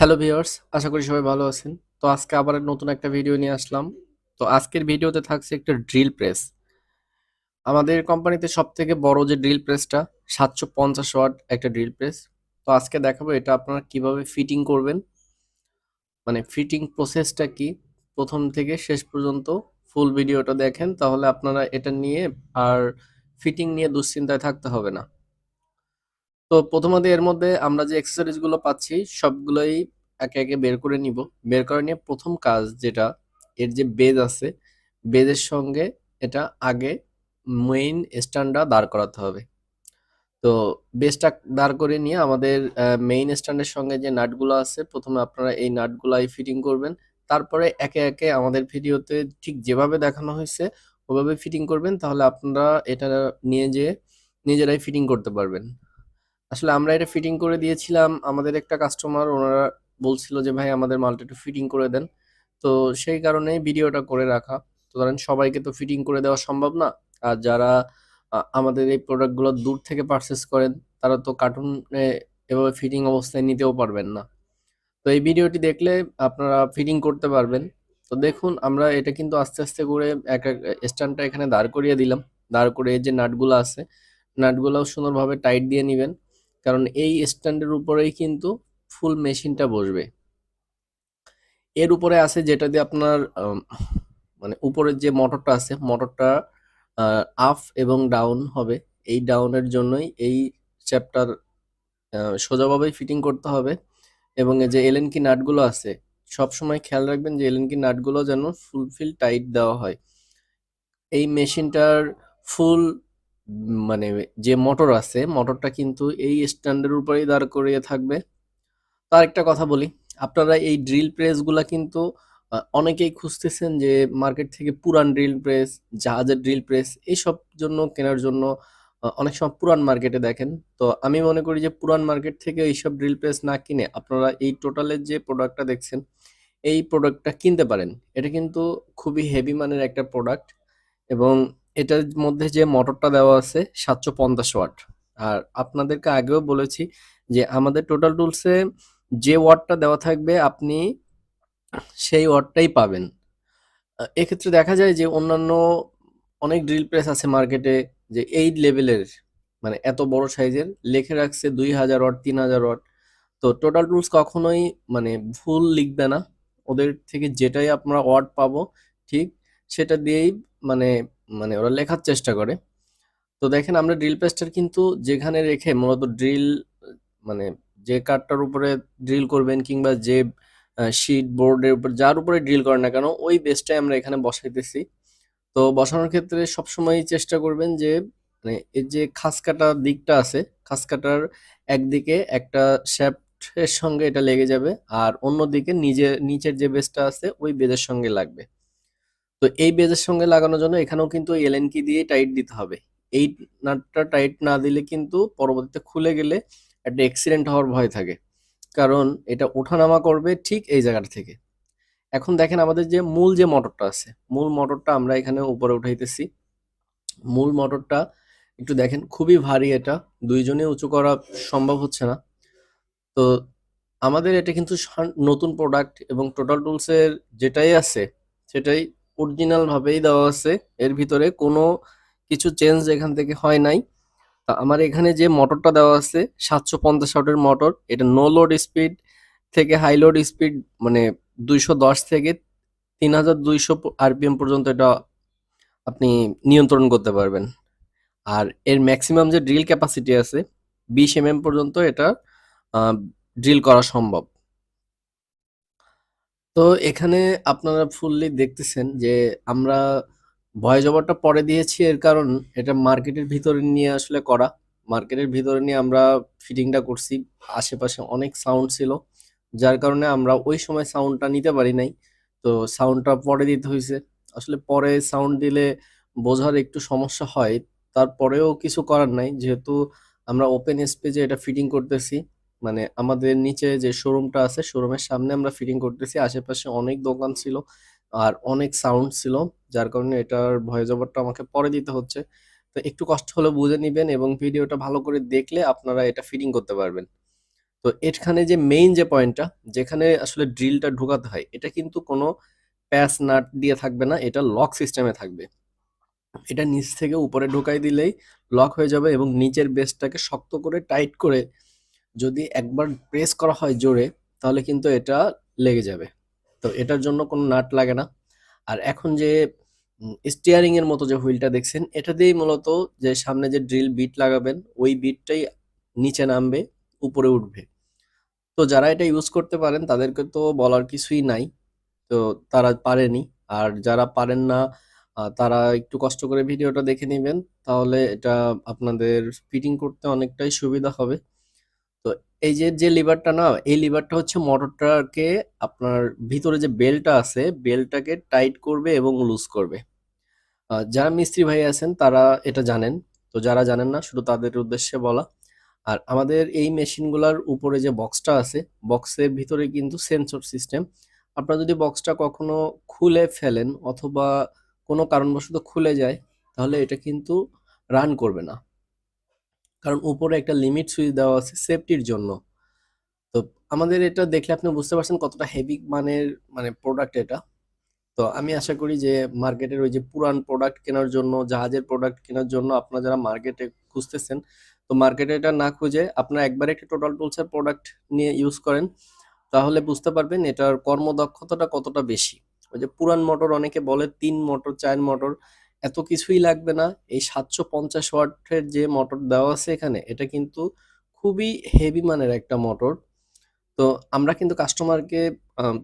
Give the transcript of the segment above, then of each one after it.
Hello viewers আশা করি সবাই ভালো আছেন। তো আজকে আবার নতুন একটা ভিডিও নিয়ে আসলাম। তো আজকের ভিডিওতে থাকছে একটা ড্রিল প্রেস আমাদের কোম্পানিতে সব থেকে বড় যে ড্রিল প্রেসটা সাতশো পঞ্চাশ ওয়াট একটা ড্রিল প্রেস তো আজকে দেখাবো এটা আপনারা কীভাবে ফিটিং করবেন। মানে ফিটিং প্রসেসটা কি? প্রথম থেকে শেষ পর্যন্ত ফুল ভিডিওটা দেখেন, তাহলে আপনারা এটা নিয়ে আর ফিটিং নিয়ে দুশ্চিন্তায় থাকতে হবে না। তো প্রথমত এর মধ্যে আমরা যে অ্যাক্সেসরিজগুলো পাচ্ছি, সবগুলোই একে একে বের করে নিব। বের করে নিয়ে প্রথম কাজ যেটা, এর যে বেজ আছে বেজের সঙ্গে এটা আগে মেইন স্ট্যান্ডটা দাঁড় করাতে হবে। তো বেজটা দাঁড় করে নিয়ে আমাদের মেইন স্ট্যান্ডের সঙ্গে যে নাটগুলো আছে, প্রথমে আপনারা এই নাটগুলাই ফিটিং করবেন। তারপরে একে একে আমাদের ভিডিওতে ঠিক যেভাবে দেখানো হয়েছে, ওভাবে ফিটিং করবেন, তাহলে আপনারা এটা নিয়ে যেয়ে নিজেরাই ফিটিং করতে পারবেন। আসলে আমরা এটা ফিটিং করে দিয়েছিলাম। আমাদের একটা কাস্টমার ওনারা বলছিল যে, ভাই, আমাদের মালটা একটু ফিটিং করে দেন। তো সেই কারণেই ভিডিওটা করে রাখা। তো ধরেন সবাইকে তো ফিটিং করে দেওয়া সম্ভব না। আর যারা আমাদের এই প্রোডাক্টগুলো দূর থেকে পারচেস করেন, তারা তো কার্টুনে এভাবে ফিটিং অবস্থায় নিতেও পারবেন না। তো এই ভিডিওটি দেখলে আপনারা ফিটিং করতে পারবেন। তো দেখুন, আমরা এটা কিন্তু আস্তে আস্তে করে এক এক স্ট্যান্ডটা এখানে দাঁড় করিয়ে দিলাম। দাঁড় করে যে নাটগুলো আছে, নাটগুলোও সুন্দরভাবে টাইট দিয়ে নেবেন। কারণ এই স্ট্যান্ডের উপরেই কিন্তু ফুল মেশিনটা বসবে। এর উপরে আছে যেটা দিয়ে আপনার মানে উপরের যে মোটরটা আছে, মোটরটা আপ এবং ডাউন হবে। এই ডাউনের জন্যই এই চ্যাপ্টার সোজাভাবেই ফিটিং করতে হবে এবং যে এলএন কি নাটগুলো আছে সব সময় খেয়াল রাখবেন যে এলএন কি নাটগুলো যেন ফুলফিল টাইট দেওয়া হয়। এই মেশিনটার ফুল মানে যে মোটর আছে মোটরটা কিন্তু এই স্ট্যান্ডের উপরেই দাঁড় করিয়ে থাকবে। তার একটা কথা বলি, আপনারা এই ড্রিল প্রেসগুলা কিন্তু অনেকেই খুঁজতেছেন যে মার্কেট থেকে পুরান ড্রিল প্রেস জাহাজের ড্রিল প্রেস এইসব জন্য কেনার জন্য অনেক সময় পুরান মার্কেটে দেখেন। তো আমি মনে করি যে পুরান মার্কেট থেকে এইসব ড্রিল প্রেস না কিনে আপনারা এই টোটালের যে প্রোডাক্টটা দেখছেন, এই প্রোডাক্টটা কিনতে পারেন। এটা কিন্তু খুবই হেভি মানের একটা প্রোডাক্ট এবং এটার মধ্যে যে মোটরটা দেওয়া আছে সাতশো পঞ্চাশ ওয়াট। আর আপনাদেরকে আগেও বলেছি যে আমাদের টোটাল টুলসে যে ওয়াটটা দেওয়া থাকবে আপনি সেই ওয়াটটাই পাবেন। এক্ষেত্রে দেখা যায় যে অন্যান্য অনেক ড্রিল প্রেস আছে মার্কেটে যে এই লেভেলের মানে এত বড় সাইজের, লিখে রাখছে দুই হাজার ওয়াট, তিন হাজার ওয়াট। তো টোটাল টুলস কখনোই মানে ভুল লিখবে না। ওদের থেকে যেটাই আপনারা ওয়াট পাবো ঠিক সেটা দিয়েই মানে মানে ওরা লেখার চেষ্টা করে। তো দেখেন আমরা ড্রিল পেস্টার কিন্তু যেখানে রেখে মূলত ড্রিল মানে যে কাঠটার উপরে ড্রিল করবেন কিংবা যে শিট বোর্ডের উপর যার উপরে ড্রিল করেন না কেন, ওই বেসটাই আমরা এখানে বসাইতেছি। তো বসানোর ক্ষেত্রে সবসময় চেষ্টা করবেন যে মানে এর যে খাস কাটা দিকটা আছে খাস কাটার একদিকে একটা শ্যাফটের সঙ্গে এটা লেগে যাবে আর অন্যদিকে নিজে, নিচের যে বেসটা আছে, ওই বেজের সঙ্গে লাগবে। তো এই বেজের সঙ্গে লাগানোর জন্য এখানেও কিন্তু এলএন কি দিয়ে টাইট দিতে হবে। এই নাটটা টাইট না দিলে কিন্তু পরবর্তীতে খুলে গেলে একটা অ্যাক্সিডেন্ট হওয়ার ভয় থাকে। কারণ এটা ওঠানামা করবে ঠিক এই জায়গাটা থেকে। এখন দেখেন আমাদের যে মূল যে মোটরটা আছে, মূল মোটরটা আমরা এখানে উপরে উঠাইতেছি। মূল মোটরটা একটু দেখেন খুবই ভারী এটা দুইজনে উঁচু করা সম্ভব হচ্ছে না। তো আমাদের এটা কিন্তু নতুন প্রোডাক্ট এবং টোটাল টুলসের যেটাই আছে, সেটাই অরিজিনাল ভাবেই দেওয়া আছে। এর ভিতরে কোনো কিছু চেঞ্জ এখান থেকে হয় নাই। তা আমার এখানে যে মোটরটা দেওয়া আছে, সাতশো পঞ্চাশ ওয়াটের মোটর এটা নো লোড স্পিড থেকে হাই লোড স্পিড মানে দুইশো দশ থেকে তিন হাজার দুইশো আরপিএম পর্যন্ত এটা আপনি নিয়ন্ত্রণ করতে পারবেন। আর এর ম্যাক্সিমাম যে ড্রিল ক্যাপাসিটি আছে, বিশ এমএম পর্যন্ত এটা ড্রিল করা সম্ভব। তো এখানে আপনারা ফুললি দেখতেছেন যে আমরা ভয়েস ওভারটা পরে দিয়েছি এর কারণ এটা মার্কেটের ভিতরে নিয়ে আসলে করা। মার্কেটের ভিতরে নিয়ে আমরা ফিটিংটা করছি। আশেপাশে অনেক সাউন্ড ছিল, যার কারণে আমরা ওই সময় সাউন্ডটা নিতে পারি নাই। তো সাউন্ডটা পরে দিতে হয়েছে আসলে পরে সাউন্ড দিলে বোঝার একটু সমস্যা হয়। তারপরেও কিছু করার নাই। যেহেতু আমরা ওপেন স্পেসে এটা ফিটিং করতেছি। মানে আমাদের নিচে যে শোরুমটা আছে শোরুমের সামনে আমরা ফিটিং করতেছি। আশেপাশে অনেক দোকান ছিল আর অনেক সাউন্ড ছিল, যার কারণে এটার ভয়েস ওভারটা আমাকে পরে দিতে হচ্ছে। তো একটু কষ্ট হলে বুঝে নিবেন এবং ভিডিওটা ভালো করে দেখলে আপনারা এটা ফিটিং করতে পারবেন। তো এখানে যে মেইন যে পয়েন্টটা যেখানে আসলে ড্রিলটা ঢোকাতে হয়, এটা কিন্তু কোনো প্যাচ নাট দিয়ে থাকবে না, এটা লক সিস্টেমে থাকবে। এটা নিচ থেকে উপরে ঢোকাই দিলেই লক হয়ে যাবে এবং নিচের বেসটাকে শক্ত করে টাইট করে যদি একবার প্রেস করা হয় জোরে, তাহলে কিন্তু এটা লেগে যাবে। তো এটার জন্য কোনো নাট লাগে না। আর এখন যে স্টিয়ারিং এর মতো যে হুইলটা দেখছেন, এটা দিয়েই মূলত যে সামনে যে ড্রিল বিট লাগাবেন, ওই বিটটাই নিচে নামবে, উপরে উঠবে। তো যারা এটা ইউজ করতে পারেন, তাদেরকে তো বলার কিছুই নাই। তো তারা পারেনি। আর যারা পারেন না তারা একটু কষ্ট করে ভিডিওটা দেখে নেবেন, তাহলে এটা আপনাদের ফিটিং করতে অনেকটাই সুবিধা হবে। তো এই যে যে লিভারটা না, এই লিভারটা হচ্ছে মোটরটাকে আপনার ভিতরে যে বেলটা আছে, বেলটাকে টাইট করবে এবং লুজ করবে। যারা মিস্ত্রি ভাই আছেন, তারা এটা জানেন। তো যারা জানেন না, শুধু তাদের উদ্দেশ্যে বলা। আর আমাদের এই মেশিনগুলোর উপরে যে বক্সটা আছে, বক্সের ভিতরে কিন্তু সেন্সর সিস্টেম। আপনারা যদি বক্সটা কখনো খুলে ফেলেন অথবা কোনো কারণবশত খুলে যায়, তাহলে এটা কিন্তু রান করবে না। কারণ উপরে একটা লিমিট সুইচ দেওয়া আছে সেফটির জন্য। তো আমাদের এটা দেখলে আপনি বুঝতে পারছেন কতটা হেভি মানের মানে প্রোডাক্ট এটা। তো আমি আশা করি যে মার্কেটের ওই যে পুরান প্রোডাক্ট কেনার জন্য, জাহাজের প্রোডাক্ট কেনার জন্য আপনারা যারা মার্কেটে খুঁজতেছেন, তো মার্কেটে এটা না খুঁজে আপনারা একবার একটা টোটাল টুলসের প্রোডাক্ট নিয়ে ইউজ করেন, তাহলে বুঝতে পারবেন এটার কর্মদক্ষতাটা কতটা বেশি। ওই যে পুরান মোটর অনেকে বলে তিন মোটর চার মোটর এত কিছুই লাগবে না। এই সাতশো পঞ্চাশ ওয়াটের যে মোটর দেওয়া আছে এখানে, এটা কিন্তু খুবই হেভি মানের একটা মোটর তো আমরা কিন্তু কাস্টমারকে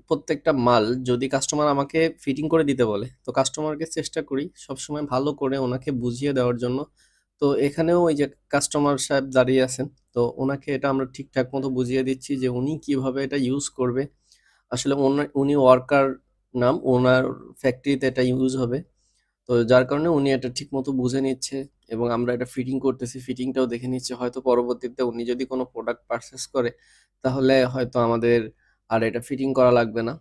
প্রত্যেকটা মাল যদি কাস্টমার আমাকে ফিটিং করে দিতে বলে, তো কাস্টমারকে চেষ্টা করি সবসময় ভালো করে ওনাকে বুঝিয়ে দেওয়ার জন্য। তো এখানেও ওই যে কাস্টমার সাহেব দাঁড়িয়ে আছেন, তো ওনাকে এটা আমরা ঠিকঠাক মতো বুঝিয়ে দিচ্ছি যে উনি কীভাবে এটা ইউজ করবে। আসলে উনি ওয়ার্কার নাম, ওনার ফ্যাক্টরিতে এটা ইউজ হবে। তো যার কারণে উনি এটা ঠিক মতো বুঝে নিচ্ছে এবং আমরা এটা ফিটিং করতেছি ফিটিংটাও দেখে নিচ্ছে। হয়তো পরবর্তীতে উনি যদি কোনো প্রোডাক্ট পারচেস করে, তাহলে হয়তো আমাদের আর এটা ফিটিং করা লাগবে না।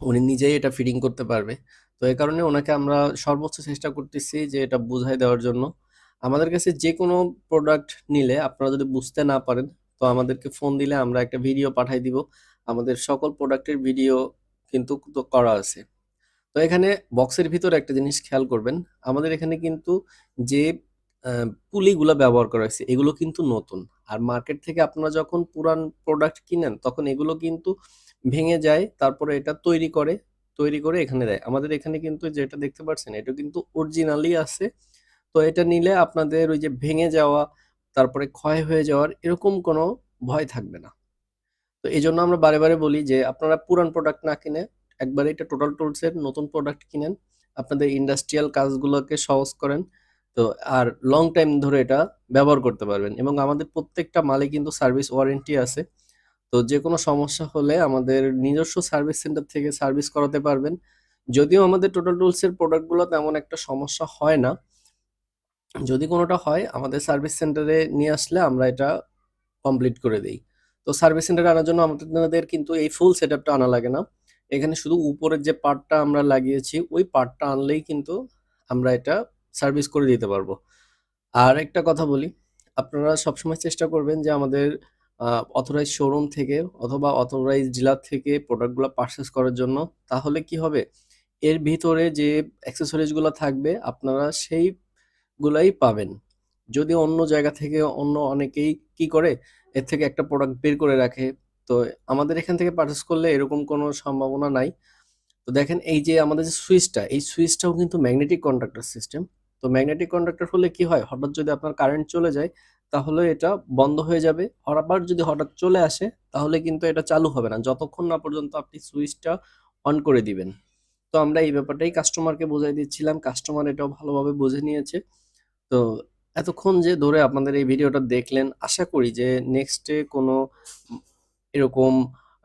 উনি নিজেই এটা ফিটিং করতে পারবে। তো এই কারণে ওনাকে আমরা সর্বোচ্চ চেষ্টা করতেছি যে এটা বুঝাই দেওয়ার জন্য। আমাদের কাছে যে কোনো প্রোডাক্ট নিলে আপনারা যদি বুঝতে না পারেন, তো আমাদেরকে ফোন দিলে আমরা একটা ভিডিও পাঠাই দিব। আমাদের সকল প্রোডাক্টের ভিডিও কিন্তু করা আছে। তো এখানে বক্সের ভিতরে একটা জিনিস খেয়াল করবেন, আমাদের এখানে কিন্তু যে পুলিগুলো ব্যবহার করা হয়েছে, এগুলো কিন্তু নতুন। আর মার্কেট থেকে আপনারা যখন পুরান প্রোডাক্ট কিনেন, তখন এগুলো কিন্তু ভেঙে যায়, তারপরে এটা তৈরি করে তৈরি করে এখানে দেয়। আমাদের এখানে কিন্তু যেটা দেখতে পাচ্ছেন, এটা কিন্তু অরিজিনালি আছে। তো এটা নিলে আপনাদের ওই যে ভেঙে যাওয়া, তারপরে ক্ষয় হয়ে যাওয়ার এরকম কোনো ভয় থাকবে না। তো এই জন্য আমরা বারে বারে বলি যে, আপনারা পুরান প্রোডাক্ট না কিনে একবারে এটা টোটাল টুলসের নতুন প্রোডাক্ট কিনেন, আপনাদের ইন্ডাস্ট্রিয়াল কাজগুলোকে সহজ করেন, তো আর লং টাইম ধরে এটা ব্যবহার করতে পারবেন। এবং আমাদের প্রত্যেকটা মালে কিন্তু সার্ভিস ওয়ারেন্টি আছে, তো যে কোনো সমস্যা হলে আমাদের নিজস্ব সার্ভিস সেন্টার থেকে সার্ভিস করাতে পারবেন। যদিও আমাদের টোটাল টুলসের প্রোডাক্টগুলো তেমন একটা সমস্যা হয় না, যদি কোনোটা হয় আমাদের সার্ভিস সেন্টারে নিয়ে আসলে আমরা এটা কমপ্লিট করে দেই। তো সার্ভিস সেন্টারে আনার জন্য আমাদের কিন্তু এই ফুল সেট আপটা আনা লাগে না। এখানে শুধু উপরের যে পার্টটা আমরা লাগিয়েছি, ওই পার্টটা আনলেই কিন্তু আমরা এটা সার্ভিস করে দিতে পারব। আর একটা কথা বলি, আপনারা সবসময় চেষ্টা করবেন যে আমাদের অথরাইজ শোরুম থেকে অথবা অথরাইজ ডিলার থেকে প্রোডাক্টগুলো পারচেস করার জন্য, তাহলে কি হবে? এর ভিতরে যে অ্যাক্সেসরিজগুলো থাকবে, আপনারা সেইগুলাই পাবেন। যদি অন্য জায়গা থেকে অন্য অনেকেই কি করে, এর থেকে একটা প্রোডাক্ট বের করে রাখে তো আমাদের এখান থেকে পারচেস করলে এরকম কোনো সম্ভাবনা নাই। তো দেখেন এই যে আমাদের যে সুইচটা, এই সুইচটাও কিন্তু ম্যাগনেটিক কন্ডাক্টর সিস্টেম তো ম্যাগনেটিক কন্ডাক্টর হলে কি হয়? হঠাৎ যদি আপনার কারেন্ট চলে যায়, তাহলে এটা বন্ধ হয়ে যাবে। আবার যদি হঠাৎ চলে আসে, তাহলে কিন্তু এটা চালু হবে না। যতক্ষণ না পর্যন্ত আপনি সুইচটা অন করে দিবেন। তো আমরা এই ব্যাপারটাই কাস্টমারকে বোঝাই দিচ্ছিলাম। কাস্টমার এটাও ভালোভাবে বুঝে নিয়েছে। তো এতক্ষণ যে ধরে আপনাদের এই ভিডিওটা দেখলেন, আশা করি যে নেক্সটে কোনো এরকম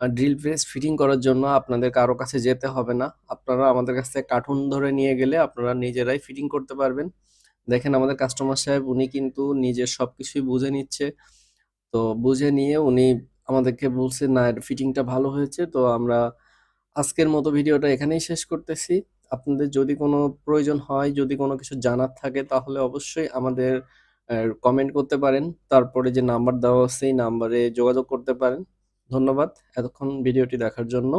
ড্রিল প্রেস ফিটিং করার জন্য আপনাদের কারও কাছে যেতে হবে না। আপনারা আমাদের কাছ থেকে কার্টুন ধরে নিয়ে গেলে আপনারা নিজেরাই ফিটিং করতে পারবেন। দেখেন আমাদের কাস্টমার সাহেব, উনি কিন্তু নিজের সবকিছুই বুঝে নিচ্ছে। তো বুঝে নিয়ে উনি আমাদেরকে বলছে, না ফিটিংটা ভালো হয়েছে। তো আমরা আজকের মতো ভিডিওটা এখানেই শেষ করতেছি। আপনাদের যদি কোনো প্রয়োজন হয়, যদি কোনো কিছু জানার থাকে, তাহলে অবশ্যই আমাদের কমেন্ট করতে পারেন। তারপরে যে নাম্বার দেওয়া এই নাম্বারে যোগাযোগ করতে পারেন। ধন্যবাদ এতক্ষণ ভিডিওটি দেখার জন্য।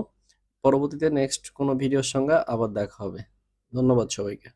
পরবর্তীতে নেক্সট কোনো ভিডিওর সঙ্গে আবার দেখা হবে। ধন্যবাদ সবাইকে।